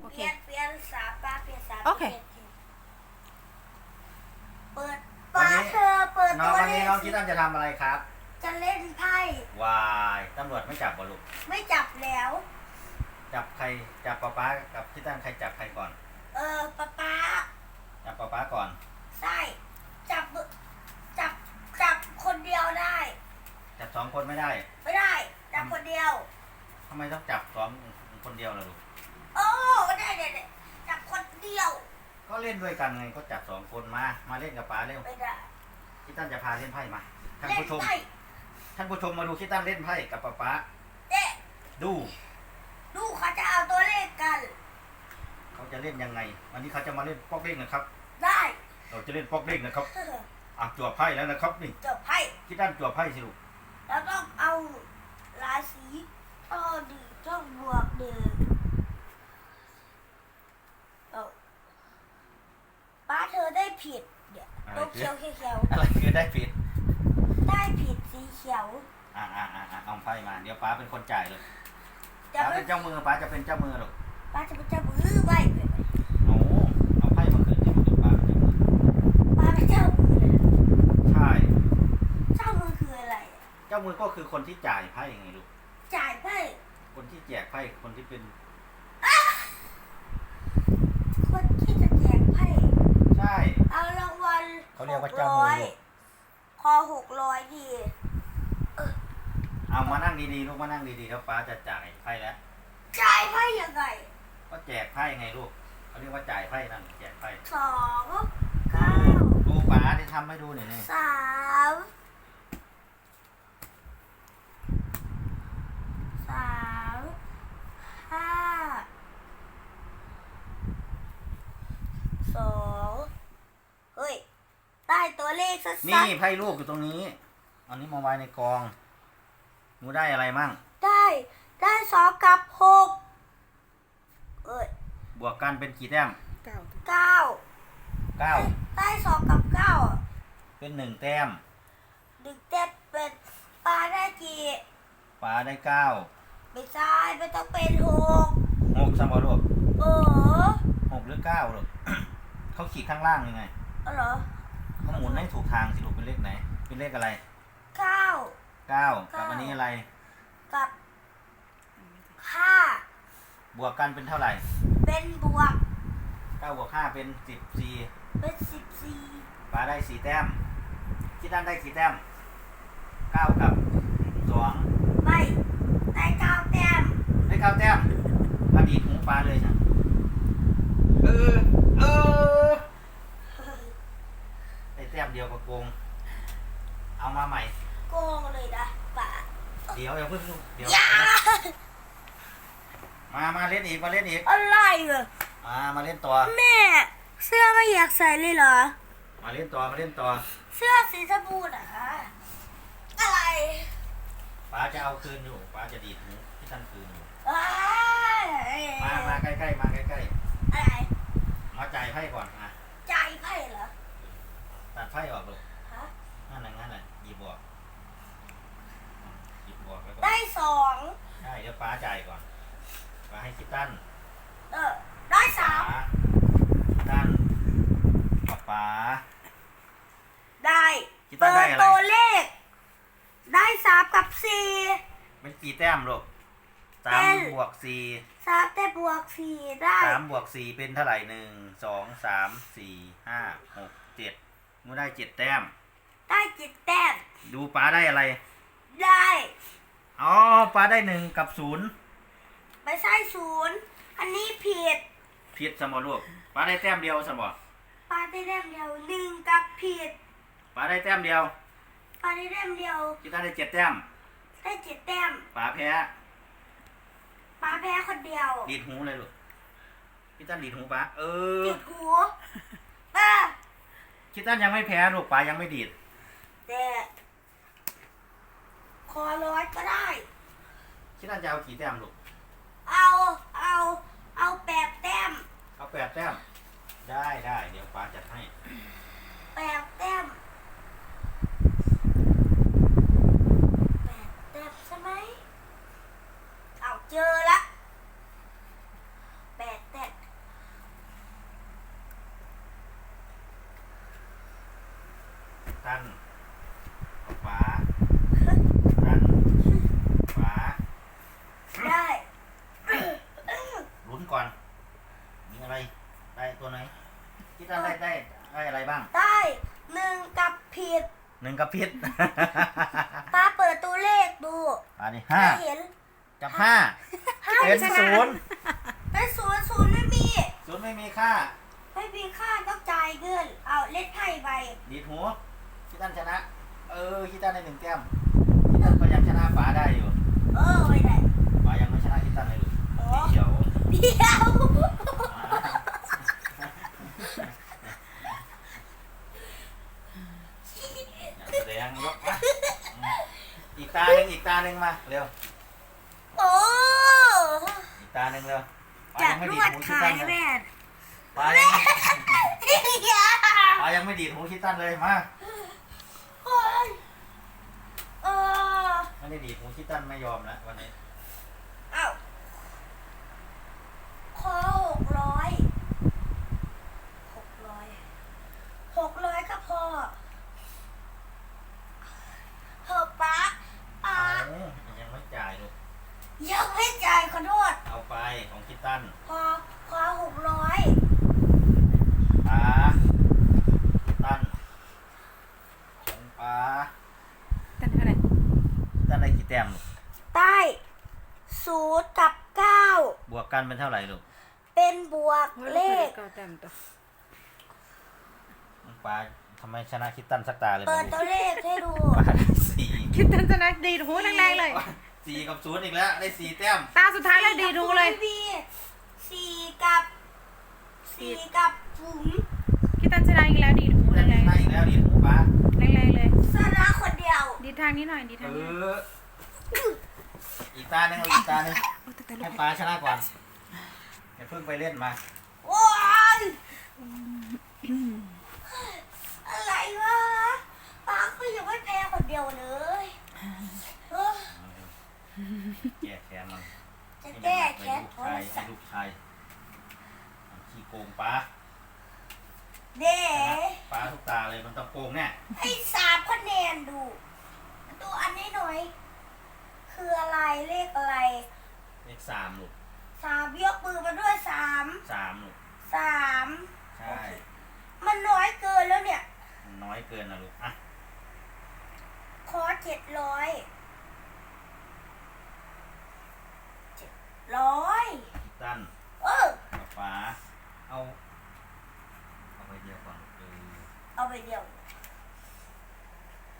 โอเปเคลี่ยนเปลี่ยนสามป้าเปลี่ยนสามโอเคปลี่ยนทีเปิดวันป้านี้เธอเปิดน้องตัววันเลนี้ขน้องคิดตั้งจะทำอะไรครับ จะเล่นไพ่วายตำรวจไม่จับบ่ลูกไม่จับแล้ว จับใครจับป๊าป๊ากับคิดตั้งใครจับใครก่อน เออป้าป้าจับป๊าป๊าก่อน ใช่จับมือจับจับคนเดียวได้ จับสองคนไม่ได้ไม่ได้จับคนเดียว ทำไมต้องจับสองคนเดียวล่ะลูกโอ้ได้เด็ดจับคนเดียว ก็เล่นด้วยกันไงก็จับสองคนมา มาเล่นกับป๊าเร็วไม่ได้คิดตั้งจะพาเล่นไพ่มาท่านเล่นผู้ชม ไพ่ท่านผู้ชมมาดูคิดตั้งเล่นไพ่กับป๊าป๊าเด็ดูดูเขาจะเอาตัวเลขกัน เขาจะเล่นยังไง วันนี้เขาจะมาเล่นปอกเด้งนะครับ ได้เราจะเล่นปอกเด้งนะครับอะจั่วไพ่แล้วนะครับนี่จบไพ่คิดตั้งจั่วไพ่สิลูก แล้วต้องเอาราศีต่อดีต้องบวกหนึ่งเอาป้า เธอได้ผิดเนี่ยตัวเขียวเขียวอะไรคือได้ผิดๆได้ผิดสีเขียวอ่าอ่าอ่าอ่าเอาไพ่มา เดี๋ยวป๊าเป็นคนจ่ายเลยจะป๊าไม่เป็นเจ้ามือป๊าจะเป็นเจ้ามือหรอกป้าจะเป็นเจ้ามือไว้โอ้เอาไพ่มาคืนที่มือป๊าเป็นเจ้ามือป้าเป็นเจ้ามือเลยใช่ เจ้ามือคืออะไร เจ้ามือก็คือคนที่จ่ายไพ่ไงลูก จ่ายไพ่คนที่แจกไพ่ คนที่เป็น คนที่จะแจกไพ่ใช่เอารางวัล เขาเรียกว่าหเจ้ามือร้อยลูกคอหกร้อยดีเอามานั่งดีๆลูกมานั่งดีๆครับป๊าจะจ่ายไพ่แล้วจ่ายไพ่ยังไง ก็แจกไพ่ไงลูกเขาเรียกว่าจ่ายไพ่นั่นแจกไพ่สองเก้าดูป๊าที่ทำให้ดูหน่อยนี่สามสามห้าสองเฮ้ย ได้ตัวเลขสักนี่ไพ่ลูกอยู่ตรงนี้เอันนี้มาไว้ในกองหนูได้อะไรมั่ง ได้ได้สองกับหกเอ้ยบวกกันเป็นกี่แต้มเก้าเก้าเก้าได้สองกับเก้าอะเป็นหนึ่งแต้มดึกเต็ดเป็นปลาได้กี่ป๊าได้เก้าไม่ใช่ไม่ต้องเป็นหกหกสมบูรณ์ลูกเออหกหรือเก้าลูกเขาขีดข้างล่างยังไงเอาเหรอ เขาหมุนให้ถูกทางสิลูกเป็นเลขไหน เป็นเลขอะไรเก้า เก้ากับเก้าอันนี้อะไร กับห้าบวกกันเป็นเท่าไหร่เป็นบวกเก้าบวกห้าเป็นสิบสี่เป็นสิบสี่ป้าได้สี่แต้มคิดด้านได้กี่แต้มเก้ากับสองไม่ได้เก้าแต้มได้เก้าแต้มมาดีดหูป้าเลยจ้ะเออเออ ได้แต้มเดียวกับ โกง เอามาใหม่ โกงเลยนะป่าเดี๋ยวอย่าเพิ่งลูกเดี๋ยว อย่ามา มาเล่นอีก มาเล่นอีก อะไรเหรอมา มาเล่นต่อ แม่ เสื้อไม่อยากใส่เลยเหรอ มาเล่นต่อ มาเล่นต่อ เสื้อสีชมพูน่ะอะไรป้าจะเอาคืนอยู่ป้าจะดีดหูที่ท่านคืนอยู่อ้ายมา มาใกล้ๆ มาใกล้อะไรๆมาจ่ายไพ่ก่อนอะใจไพ่เหรอ ตัดไพ่ออกลูกฮะนั่นน่ะงั้นน่ะหยิบออกอืมหยิบออกแล้วก็ได้สองใช่เดี๋ยวป้าจ่ายก่อนป้าให้คิดตั้นเออได้สาป้ามคิดตั้นกับป้า ได้คิดว่าเปิได้ดอะไร ตัวเลข ได้สามกับสี่เป็นกี่แต้มลูกสาเป็มนบวกสี่สามแต่บวกสี่ได้สามบวกสี่เป็นเท่าไหร่หนึ่งสองสามสี่ห้าหกเจ็ด มูได้เจ็ดแต้ม ได้เจ็ดแต้ม ดูป้าได้อะไร ได้ อ๋อป้าได้หนึ่งกับศูนย์ไม่ใช่ศูนย์อันนี้ผิด ผิดสมอลูกป้าได้แต้มเดียวสมอปาได้แต้มเดียวหนึ่งกับผิดป้าได้แต้มเดียวปาได้แต้มเดียวคิดตั้นได้เจ็ดแต้ม ได้เจ็ดแต้มป้าแพ้ปาแพ้คนเดียวดีดหูเลยลูกคิดตั้นดีดหูป้าเออติดหูอะ คิดตั้นยังไม่แพ้ลูกป้ายังไม่ดีด แต่คอร้อยก็ได้ คิดตั้นจะเอากี่แต้มลูก เอาเอาเอาแปดแต้มเอาแปดแต้ม ได้ได้เดี๋ยวป้าจัดให้ แปดแต้มแปดแต้มใช่ไหมเอาเจอละแปดแต้ม ตั้นขวาตั้นขวาได้ลุ้นก่อน มีอะไร ได้ตัวไหนคิดตั้นได้ได้ได้อะไรบ้าง ได้หนึ่งกับผิดหนึ่งกับพิษ ป้าเปิดตัวเลขดูอันนี้ห้าเห็นกับห้าห้าเป็นศูนย์เป็นศูนย์ศูนย์ไม่มีศูนย์ไม่มีค่า ไม่มีค่าต้องจ่ายเงิน เอาเล่นไพ่ไปดีดหู คิดตั้นชนะ เออคิดตั้นได้หนึ่งแต้มคิดตั้นก็ยังชนะป๋าได้อยู่เออไม่ได้ป๋ายังไม่ชนะคิดตั้นเลยลูกโอ้เดี๋ยวเดียวแสดงยกมาอีกตาหนึ่งอีกตาหนึ่งมาเร็วโอ้อีกตาหนึ่งเร็วป๋าจะยังไม่นดีวดดหูคิดขาตั้ยนเลยแม่ป๋ายังอย่าป๋ายังไม่ดีดหูคิดตั้นเลยมา โอ้ยเออ ไม่ได้ดีดหูคิดตั้นไม่ยอมแล้ววันนี้เอ้าขอหกร้อยหกร้อยหกร้อยก็พอเถอะป้าป้าเอายังไม่จ่ายลูกยังไม่จ่ายขอโทษเอาไปของคิดตั้นพอพอหกร้อย ป๋าคิดตั้นของป๋า ตั้งเท่าไหร่ คิดตั้นได้กี่แต้มลูก ใต้ศูนย์กับเก้า บว กกันเป็นเท่าไหร่ลูกเป็นบวกเลขเก้าแต้มตัวป๋าทำไมชนะคิดตั้นสักตาเลยเปิบ่ดลูกตัวเลขให้ดูป๋าได้สี่คิดตันชนะดีดหูแรงๆเลยสี่กับศูนย์อีกแล้ว ได้สี่แต้มตาสุดท้ายแล้วดีดหูเลยพี่สี่กับสี่กับถุงคิดตันชนะอีกแล้วดีดหูได้แรงอีกแล้วดีดหูป๋าๆแรงๆเลยชนะคนเดียวดีดทางนี้หน่อยดีดเอทางนี้ออีกตาหนึ่งเอาอีกตาหนึ่งโอ้แต่แต่ลูให้กป๋าชนะก่อน อย่าเพิ่งไปเล่นมาโอ้ยอะไรวะป้าก็ยังไม่แพ้คนเดียวเลยเออแก้แค้นมันจะแก้แค้นให้ลูกชายให้ลูกชายขี้โกงป๋าเด้ป๋าทุกตาเลยมันต้องโกงแน่ให้สามคะแนนดูดูอันนี้หน่อย คืออะไรเลขอะไร เลขสามลูก สามยกมือมาด้วยสามสามลูกสามใช่มันน้อยเกินแล้วเนี่ย มันน้อยเกินนะลูกอะขอเจ็ดร้อยเจ็ดร้อยคิดตั้นเออกับป๋าเอาเอาไปเดียวก่อนเออเอาไปเดียว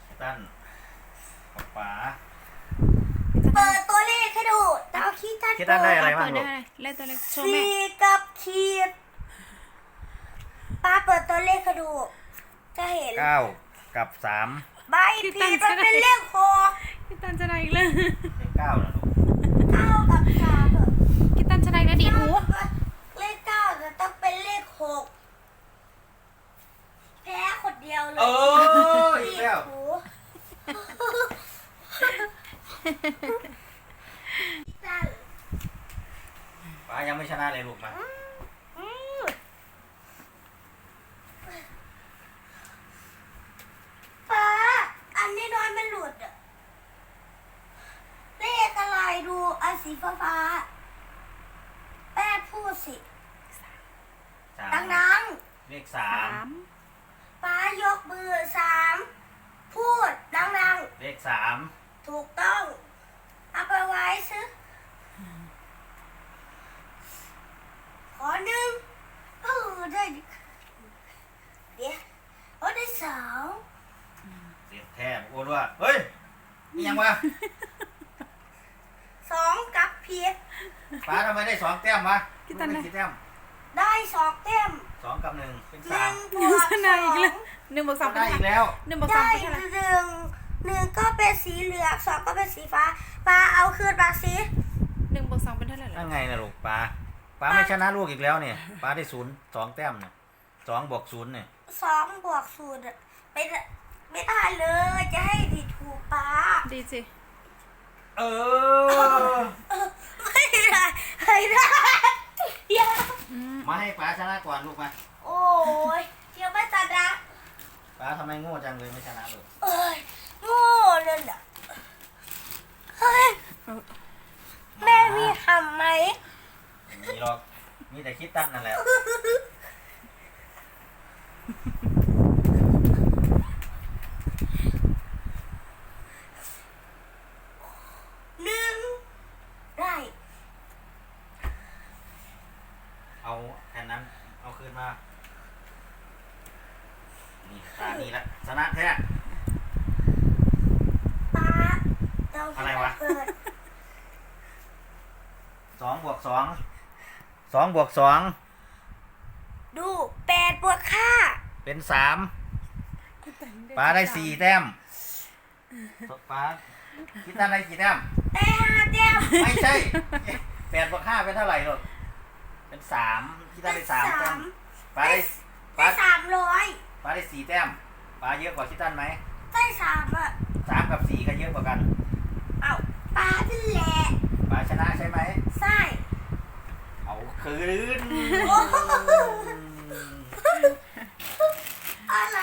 คิดตั้นกับป๋า เปิดตัวเลขให้ดูดาวขี้ตัน คิดตั้นได้อะไรบ้างเปิดลูได้กเล่นตัวเล็กโชว์แม่สี่กับขีดป้าเปิดตัวเลขให้ดู จะเห็นเก้ากับสามใบผิดมันเป็นเลขหกคิดตันชนะอีกแล้วเลขเก้านะลูกเก้ากับสามอะ คิดตันชนะอีกแล้วดีดหู เลขเก้าจะต้องเป็นเลขหกแพ้คนเดียวเลย เอออีกแล้ว โอ้ตั้ง ป๋ายังไม่ชนะ เลยลูกมาอืมป้าอันนี้น้อยมันหลุดอะเลขอะไรดูอันสีฟ้าฟ้าๆแม่พูดสิสาดัมงนังเลขสาสามมๆป้ายกมือสามพูดดังนังเลขสาม ๆถูกต้อง เอาไปไว้ซึขอหนึ่งเออได้ดิเดี๋ยวโอ้ได้สอง เสียบแทบโอนว่า เฮ้ยนี่ยัง วะสองกับเพียรป๋าทำไมได้สองแต้มวะลูกได้ กี่แต้มได้สองเต็มสองกับหนึ่งเป็นหสานึ่มงบวกชสนะออีกแล้วงหนึ่งบวกสองเป็นได้เท่าอีไหกร่แล้ว หนึ่งบวกสองได้เป็นเท่าไหร่หนึ่งหนึ่งก็เป็นสีเหลืองสองก็เป็นสีฟ้าปลาเอาคืนมาสิหนึ่งบวกสองเป็นเท่าไหร่นั่ล่ะนไงนะลูกป๋าป๋าไม่ชนะลูกอีกแล้วเนี่ยป๋าได้ศูนย์สองแต้มเนี่ยสองบวกศูนย์เนี่ยสองบวกศูนย์อะ ไม่ได้ไม่ได้เลย จะให้ดีถูกปลาดีสิ เออ ไม่ได้ไม่ได้อย่าอืมมาให้ป๋าชนะก่อนลูกมาโอ้ยยังไม่ตัดนะป้าทำไมโง่จังเลยไม่ชนะเลยเอ้ยโง่เลยน่ะเฮ้ยแม่มีทำไหมมีหรอกมีแต่คิดตั้งนั่นแหละ หนึ่งได้ เอาแค่นั้น เอาคืนมานี่ตานี่ละชนะแท้ ป้าเราอะไรวะ เกิดสองบวกสอง สองบวกสอง ดูแปดบวกค่าเป็นสามป้าได้สี่แต้มป้าคิดตั้งได้กี่แต้ม ได้ห้าแต้มไม่ใช่แปดบวกห้าเป็นเท่าไหร่ลูกเป็นสามคิดตั้งได้สามแต้ม ปลาได้ปลาสามร้อยปลาได้สี่แต้มปลาเยอะกว่าชิดตันไหมได้สามอะสามกับสี่ก็เยอะกว่ากันเอาปลาที่แหละปลาชนะใช่ไหมใช่เอาคืนโอ้โหอะไร